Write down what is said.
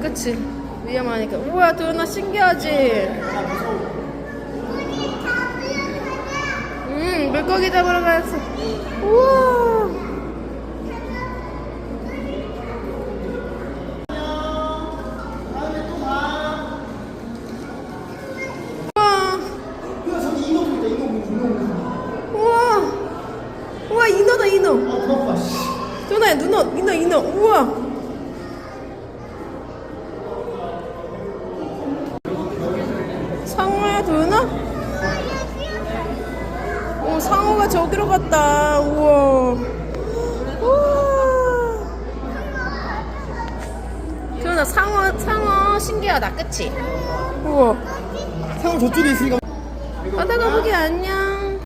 그치. 위험하니까. 우와 도연아 신기하지. 음 물고기 잡으러 갔어 우와. 우와. 저기 인어 보다 인어 보고 우와. 우와 인어다 인어. 아씨 도연아 눈어 인어 인어. 우와 상어야 도연아? 오 상어가 저기로 갔다. 우와. 우와. 도연아 상어 상어 신기하다. 그치? 우와. 상어 저쪽에 있으니까. 바다 거북이 안녕